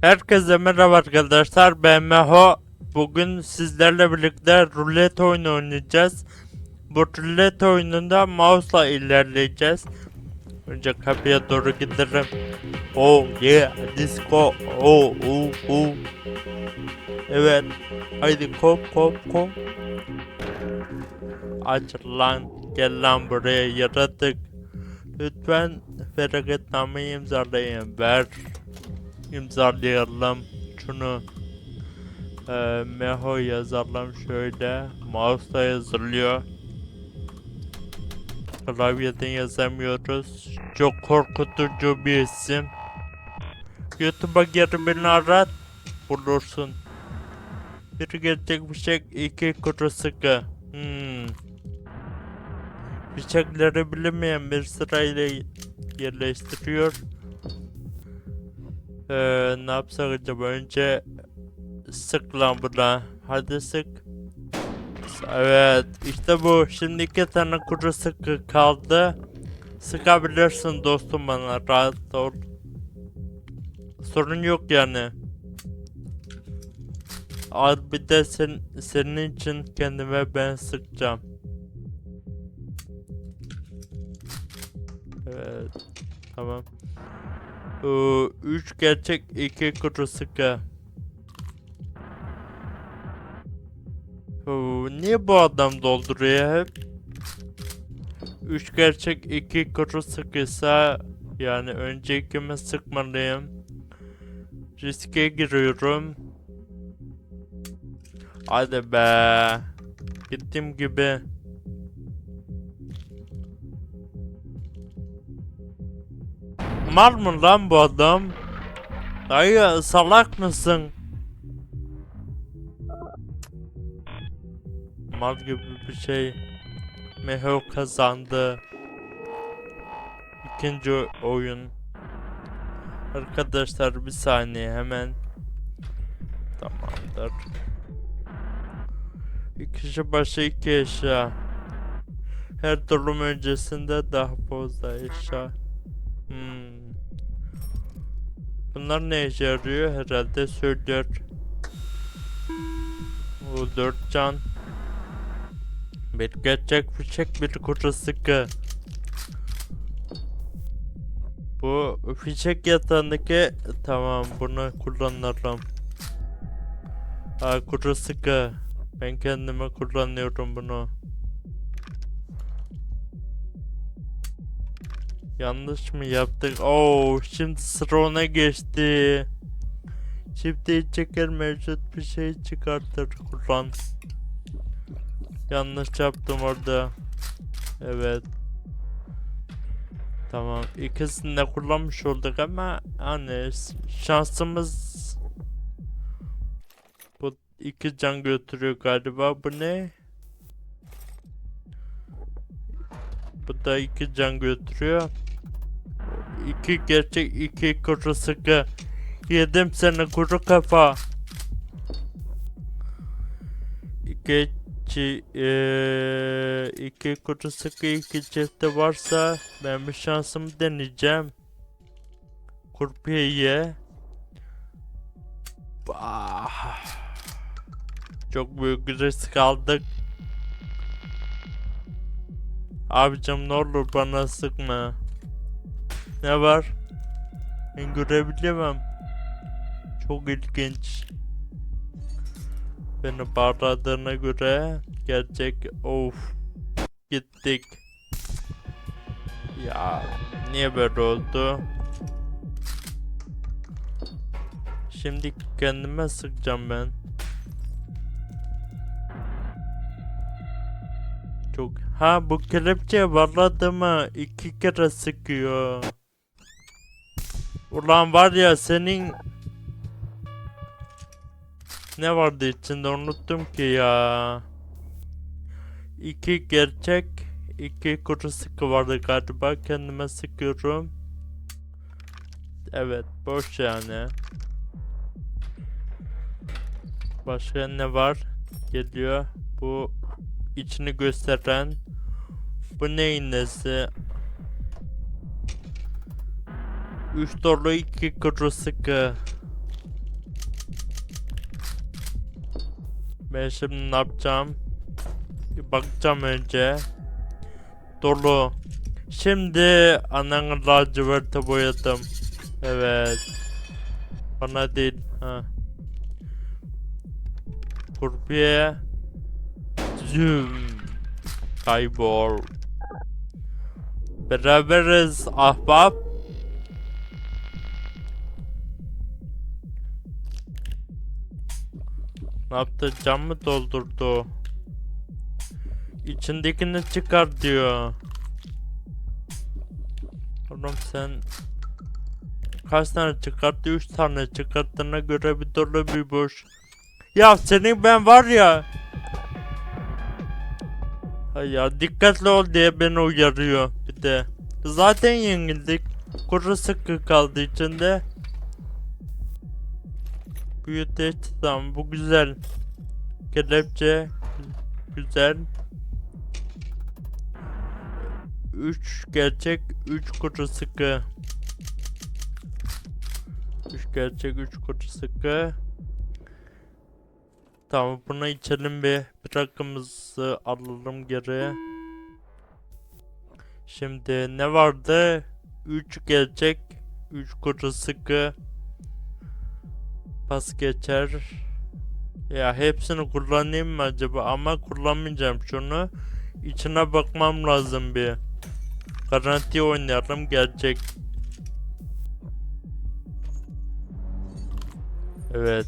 Herkese merhaba arkadaşlar ben Meho. Bugün sizlerle birlikte rulet oyunu oynayacağız. Bu rulet oyununda mouse'la ilerleyeceğiz. Önce kapıya doğru giderim. Oh yeah disco. Oh oh oh. Evet. Haydi kop kop kop. Aç lan. Gel lan buraya yaratık. Lütfen feragatnameyi imzalayın. Ver imzalayalım şunu e, Meho yazalım şöyle. Mouse'la yazılıyor. Klavyeden yazamıyoruz. Çok korkutucu bir isim. YouTube'a gir beni arat bulursun. Bir gerçek bıçak iki kuru sıkı. Hmm. bıçakları bilinmeyen bir sırayla yerleştiriyor ee, ne yapsak acaba? Önce sık lan buna. Hadi sık. Evet işte bu. Şimdi iki tane kuru sıkı kaldı. Sıkabilirsin dostum bana. Rahat ol. Sorun yok yani. Al bir de sen, senin için kendime ben sıkacağım. Evet. Tamam. 3 gerçek 2 kuru sıkı. Niye bu adam dolduruyor hep? 3 gerçek 2 kuru sıkıysa yani öncekime sıkmalıyım. Riske giriyorum. Hadi be. Gittiğim gibi. Mal mı lan bu adam? Dayı salak mısın? Mal gibi bir şey. Meho kazandı. İkinci oyun. Arkadaşlar bir saniye hemen. Tamamdır. İki kişi başı iki eşya. Her durum öncesinde daha fazla eşya. Bunlar ne işe yarıyor? Herhalde söylüyor. O dört can. Bir gerçek fişek bir kuru sıkı. Bu fişek yatağındaki tamam bunu kullanırım. Ha kuru sıkı. Ben kendime kullanıyorum bunu. Yanlış mı yaptık? Oo, şimdi sıra ona geçti. Şimdi çeker mevcut bir şey çıkartır kullan. Yanlış yaptım orada. Evet. Tamam. İkisini de kullanmış olduk ama hani şansımız bu iki can götürüyor galiba. Bu ne? Bu da iki can götürüyor. İki gerçek iki kuru sıkı. Yedim seni kuru kafa. İki çi, eee, iki kuru sıkı iki çifte varsa ben bir şansımı deneyeceğim. Kurpiye ye. Bah. Çok büyük risk aldık. Abicim ne olur bana sıkma. Ne var? Ben görebilemem. Çok ilginç. Beni bağladığına göre gerçek of gittik. Ya niye böyle oldu? Şimdi kendime sıkacağım ben. Çok ha bu kelepçe valladı mı iki kere sıkıyor. Ulan var ya senin ne vardı içinde unuttum ki ya. İki gerçek, iki kuru sıkı vardı galiba. Kendime sıkıyorum. Evet, boş yani. Başka ne var? Geliyor. Bu içini gösteren. Bu neyin nesi? Üstörlü iki kırısıkı. Ben şimdi ne yapacağım? Bakacağım önce. Dolu. Şimdi ananın laciverti boyadım. Evet. Bana değil. Ha. Kurpiye. Zoom. Kaybol. Beraberiz ahbap. Ne yaptı? Cam mı doldurdu? İçindekini çıkar diyor. Oğlum sen kaç tane çıkarttı? 3 tane çıkarttığına göre bir dolu bir boş. Ya senin ben var ya. Ya dikkatli ol diye beni uyarıyor bir de. Zaten yenildik. Kuru sıkı kaldı içinde. Büyüteç tamam bu güzel. Kelepçe güzel. 3 gerçek 3 kuru sıkı. 3 gerçek 3 kuru sıkı. Tamam bunu içelim. Bir rakımızı alalım geri. Şimdi ne vardı? 3 gerçek 3 kuru sıkı. Pas geçer. Ya hepsini kullanayım mı acaba? Ama kullanmayacağım şunu. İçine bakmam lazım bir. Garanti oynayalım gerçek. Evet.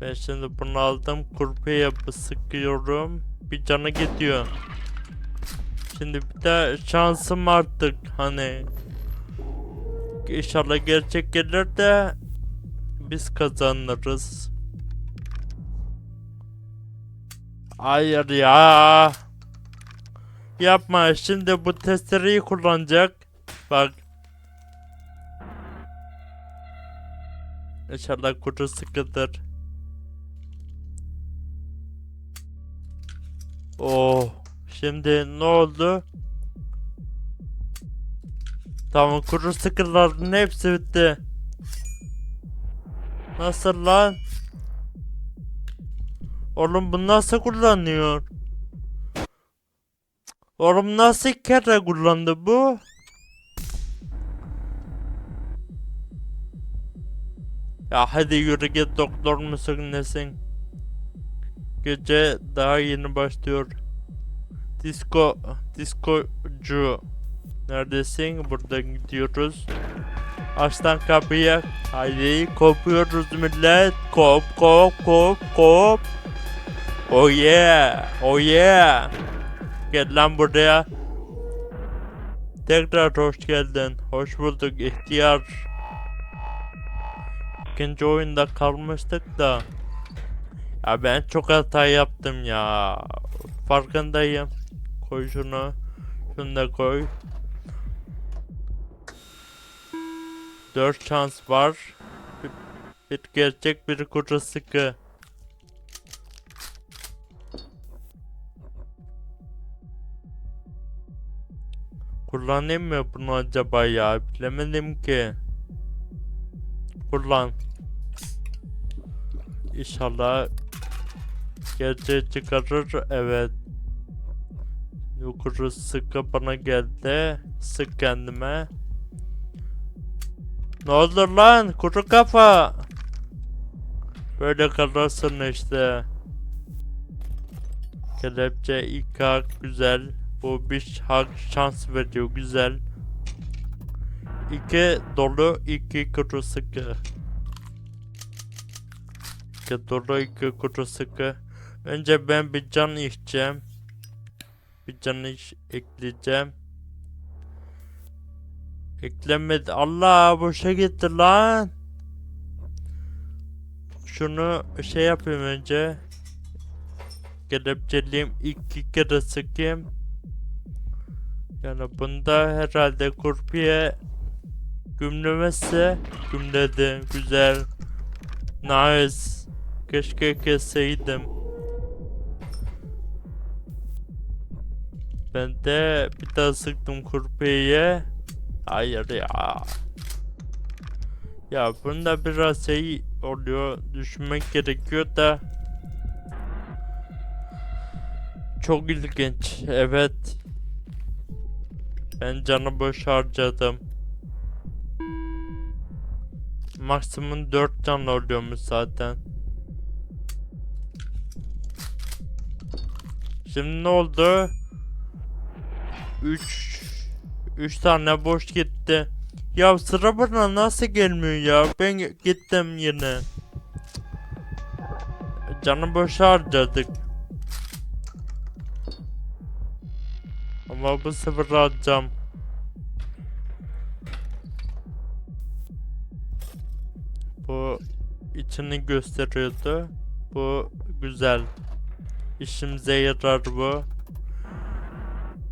Ben şimdi bunu aldım. Kurpiye yapı sıkıyorum. Bir canı gidiyor. Şimdi bir de şansım artık hani. İnşallah gerçek gelir de biz kazanırız. Hayır ya. Yapma şimdi bu testereyi kullanacak. Bak. İnşallah kuru sıkıdır. Oh. Şimdi ne oldu? Tamam kuru sıkıların hepsi bitti. Nasıl lan? Oğlum bu nasıl kullanıyor? Oğlum nasıl kere kullandı bu? Ya hadi yürü git doktor musun nesin? Gece daha yeni başlıyor. Disco, diskocu. Neredesin? Buradan gidiyoruz. Aç lan kapıyı. Haydi kopuyoruz millet. Kop kop kop kop. Oh yeah. Oh yeah. Gel lan buraya. Tekrar hoş geldin. Hoş bulduk ihtiyar. İkinci oyunda kalmıştık da. Ya ben çok hata yaptım ya. Farkındayım. Koy şunu. Şunu da koy. Dört şans var. Bir, bir gerçek bir kuru sıkı. Kullanayım mı bunu acaba ya? Bilemedim ki. Kullan. İnşallah gerçeği çıkarır. Evet. Yukarı sıkı bana geldi. Sık kendime. Ne oldu lan? Kuru kafa. Böyle kalırsın işte. Kelepçe ilk hak güzel. Bu bir hak şans veriyor güzel. İki dolu iki kuru sıkı. İki dolu iki kuru sıkı. Önce ben bir can içeceğim. Bir can iç ekleyeceğim. Eklemedi. Allah boşa gitti lan. Şunu şey yapayım önce. Kelepçeliyim iki kere sıkayım. Yani bunda herhalde kurpiye gümlemezse gümledi. Güzel. Nice. Keşke kesseydim. Ben de bir daha sıktım kurpiyeye. Hayır ya. Ya bunda biraz şey oluyor. Düşünmek gerekiyor da. Çok ilginç. Evet. Ben canı boş harcadım. Maksimum 4 can oluyormuş zaten. Şimdi ne oldu? 3 3 tane boş gitti. Ya sıra bana nasıl gelmiyor ya? Ben gittim yine. Canı boş harcadık. Ama bu sefer alacağım. Bu içini gösteriyordu. Bu güzel. İşimize yarar bu.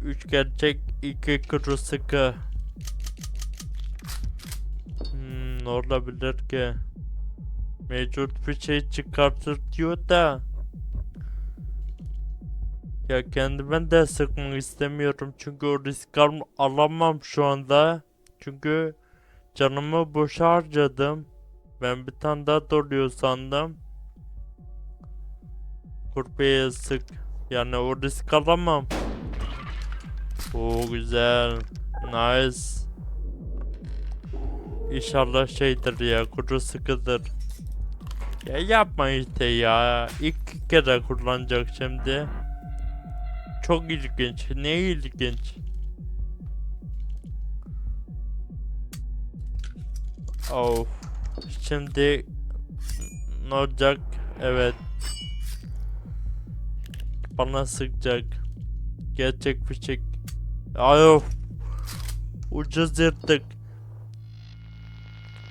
3 gerçek 2 kuru sıkı. Hmm, olabilir ki? Mevcut bir şey çıkartır diyor da. Ya kendime de sıkmak istemiyorum çünkü o risk al- alamam şu anda. Çünkü canımı boşa harcadım. Ben bir tane daha doluyor sandım. Kurpiye sık. Yani o risk alamam. Oo güzel. Nice. İnşallah şeydir ya kuru sıkıdır. Ya yapma işte ya. İlk kere kullanacak şimdi. Çok ilginç. Ne ilginç. Of. Şimdi ne olacak? Evet. Bana sıkacak. Gerçek fişek. Ay of. Ucuz yırttık.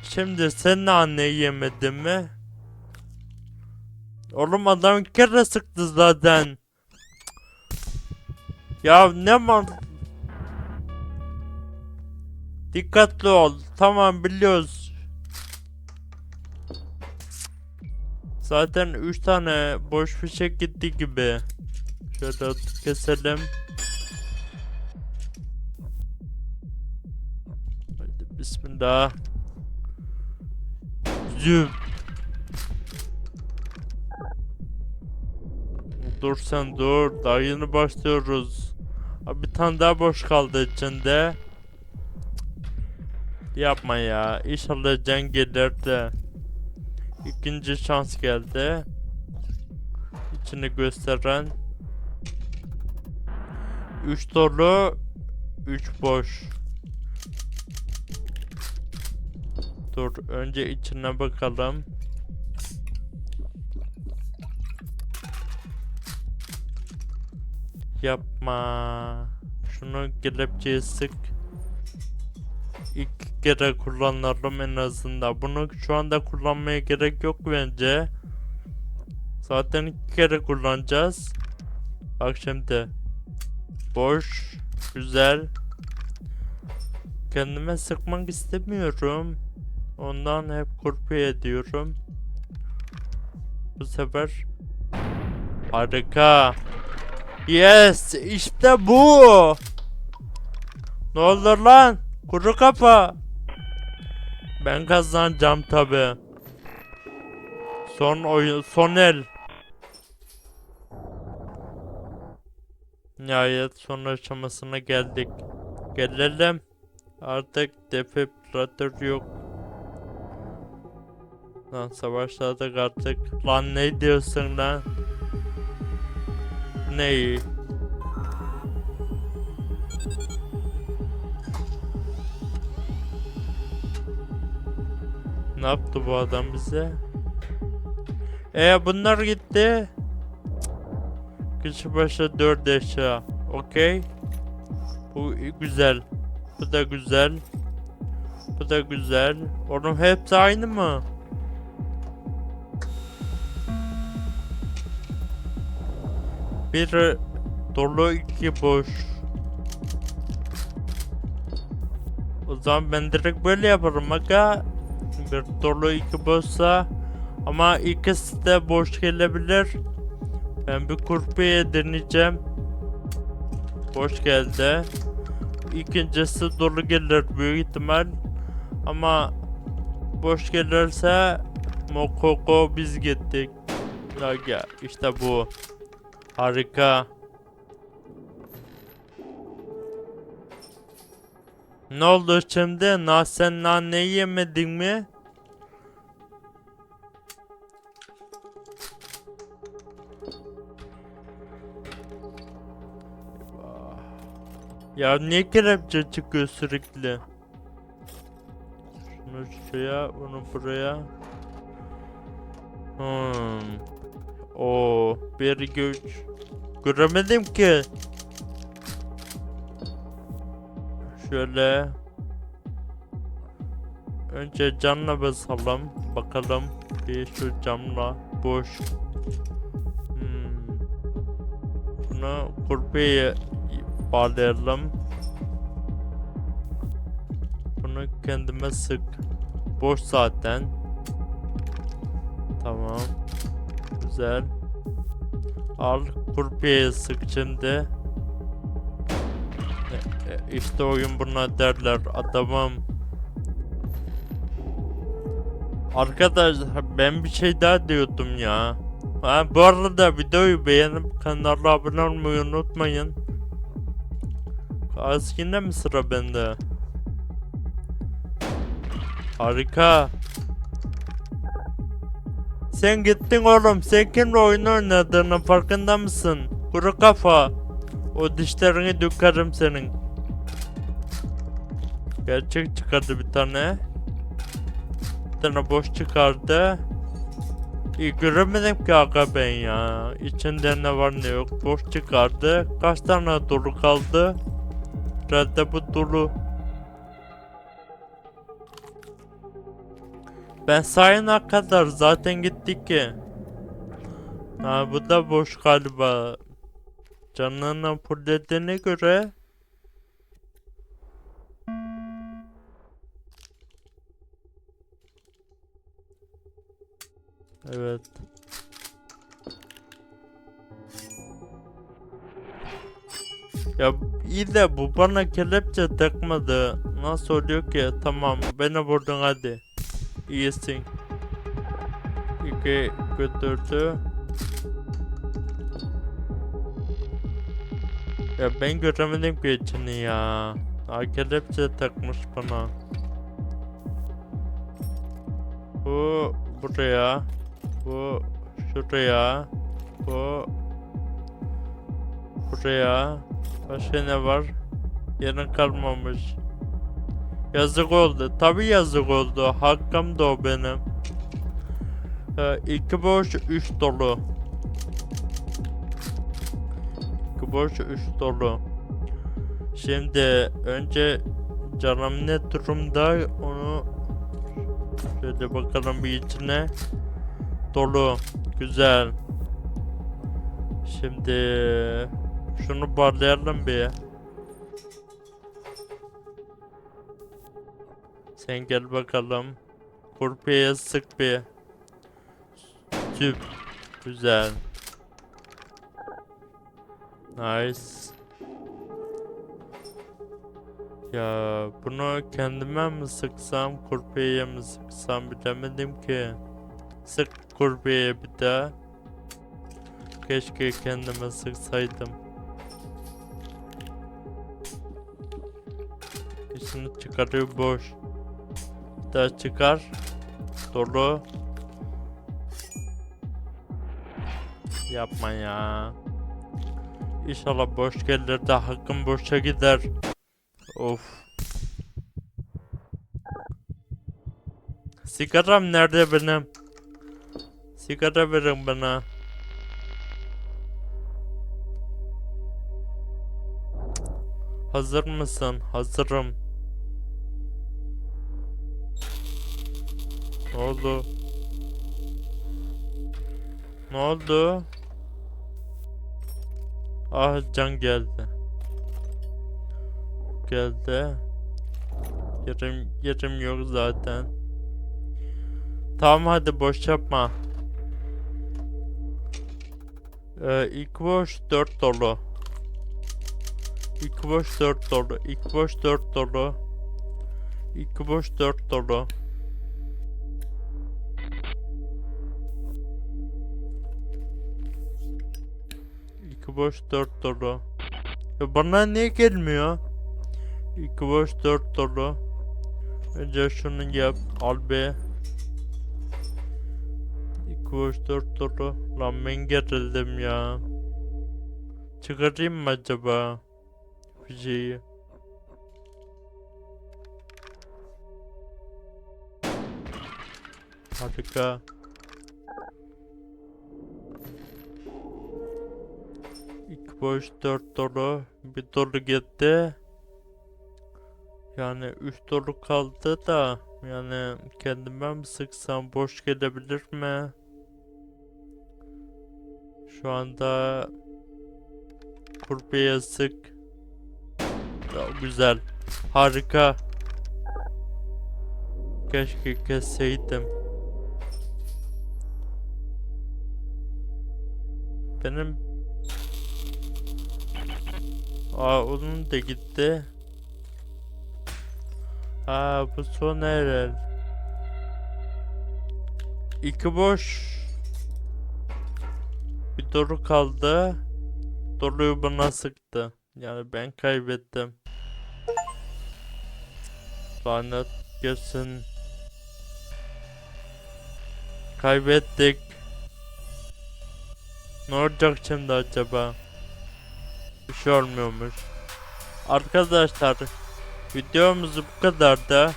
Şimdi sen nane yemedin mi? Oğlum adam kere sıktı zaten. Ya ne man... Dikkatli ol. Tamam biliyoruz. Zaten 3 tane boş fişek gitti gibi. Şöyle keselim. Bismillah. Züm. Dur sen dur. Daha yeni başlıyoruz. Abi bir tane daha boş kaldı içinde. Yapma ya. İnşallah can gelir de. İkinci şans geldi. İçini gösteren. 3 dolu 3 boş. Dur önce içine bakalım. Yapma. Şunu kelepçeye sık. İki kere kullanalım en azından. Bunu şu anda kullanmaya gerek yok bence. Zaten iki kere kullanacağız. Bak şimdi. Boş. Güzel. Kendime sıkmak istemiyorum. Ondan hep kurpiye ediyorum. Bu sefer harika. Yes, işte bu. Ne olur lan? Kuru kafa. Ben kazanacağım tabi. Son oyun, son el. Nihayet son aşamasına geldik. Gelelim. Artık defibrilatör yok. Lan savaşladık artık. Lan ne diyorsun lan? Neyi? Ne yaptı bu adam bize? E bunlar gitti. Kişi başı 4 eşya. Okey. Bu güzel. Bu da güzel. Bu da güzel. Oğlum hepsi aynı mı? Bir dolu iki boş. O zaman ben direkt böyle yaparım aga. Bir dolu iki boşsa ama ikisi de boş gelebilir. Ben bir kurpiye deneyeceğim. Boş geldi. İkincisi dolu gelir büyük ihtimal. Ama boş gelirse Mokoko biz gittik. Gel işte bu. Harika. Ne oldu şimdi? Na sen naneyi yemedin mi? Ya niye kelepçe çıkıyor sürekli? Şunu şuraya, bunu buraya. Hmm. Oo, bir güç. Göremedim ki. Şöyle. Önce camla basalım. Bakalım. Bir şu camla. Boş. Hmm. Bunu kurbiye bağlayalım. Bunu kendime sık. Boş zaten. Tamam. Güzel. Al kurbiye sık şimdi. E, e, İşte oyun buna derler adamım. Arkadaşlar ben bir şey daha diyordum ya. Ha, bu arada videoyu beğenip kanala abone olmayı unutmayın. Az yine mi sıra bende? Harika. Sen gittin oğlum. Sen kimle oyun oynadığının farkında mısın? Kuru kafa. O dişlerini dökerim senin. Gerçek çıkardı bir tane. Bir tane boş çıkardı. İyi göremedim ki aga ben ya. İçinde ne var ne yok. Boş çıkardı. Kaç tane dolu kaldı? Herhalde bu dolu. Ben sayına kadar zaten gittik ki. Ha bu da boş galiba. Canını fullediğine göre Evet. Ya iyi de bu bana kelepçe takmadı. Nasıl oluyor ki? Tamam beni vurdun hadi. İyisin. İki götürdü. Ya ben göremedim ki içini ya. Ha, kelepçe takmış bana. Bu buraya. Bu şuraya. Bu buraya. Başka ne var? Yarın kalmamış. Yazık oldu. Tabi yazık oldu. Hakkım da o benim. Ee, iki boş, üç dolu. İki boş, üç dolu. Şimdi önce canım ne durumda onu şöyle bakalım bir içine. Dolu. Güzel. Şimdi şunu bağlayalım bir. Sen gel bakalım. Kurpiye sık bir. Süp. Güzel. Nice. Ya bunu kendime mi sıksam, kurpiyeye mi sıksam bilemedim ki. Sık kurbiyeye bir daha. Keşke kendime sıksaydım. İçini çıkarıyor boş. Daha çıkar. Dolu. Yapma ya. İnşallah boş gelir de hakkım boşa gider. Of. Sigaram nerede benim? Sigara verin bana. Hazır mısın? Hazırım. Ne oldu? Ne oldu? Ah can geldi. Geldi. Yerim, yerim yok zaten. Tamam hadi boş yapma. Ee, ilk boş 4 dolu. İlk boş 4 dolu. İlk boş 4 dolu. İlk boş 4 dolu. Boş 4 dolu. Ya bana niye gelmiyor? 2 boş 4 dolu. Önce şunu yap. Al be. 2 boş 4 dolu. Lan ben gerildim ya. Çıkarayım mı acaba? Bir şeyi. Harika. İki boş dört dolu. Bir dolu gitti. Yani üç dolu kaldı da yani kendime mi sıksam boş gelebilir mi? Şu anda kurbiye sık. Ya, güzel. Harika. Keşke kesseydim. Benim Aa onun da gitti. Aa bu son herhal. İki boş. Bir doğru kaldı. Doğruyu bana sıktı. Yani ben kaybettim. Lanet gelsin. Kaybettik. Ne olacak şimdi acaba? Bir şey olmuyormuş. Arkadaşlar videomuz bu kadar da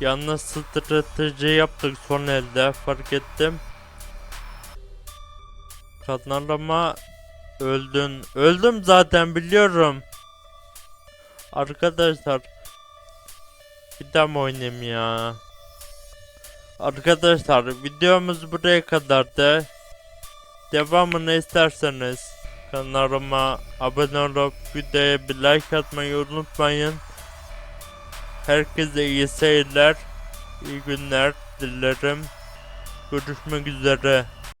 yalnız strateji yaptık son elde fark ettim. Kanalıma öldün. Öldüm zaten biliyorum. Arkadaşlar bir daha mı oynayayım ya? Arkadaşlar videomuz buraya kadardı. Devamını isterseniz kanalıma abone olup videoya bir like atmayı unutmayın. Herkese iyi seyirler, iyi günler dilerim. Görüşmek üzere.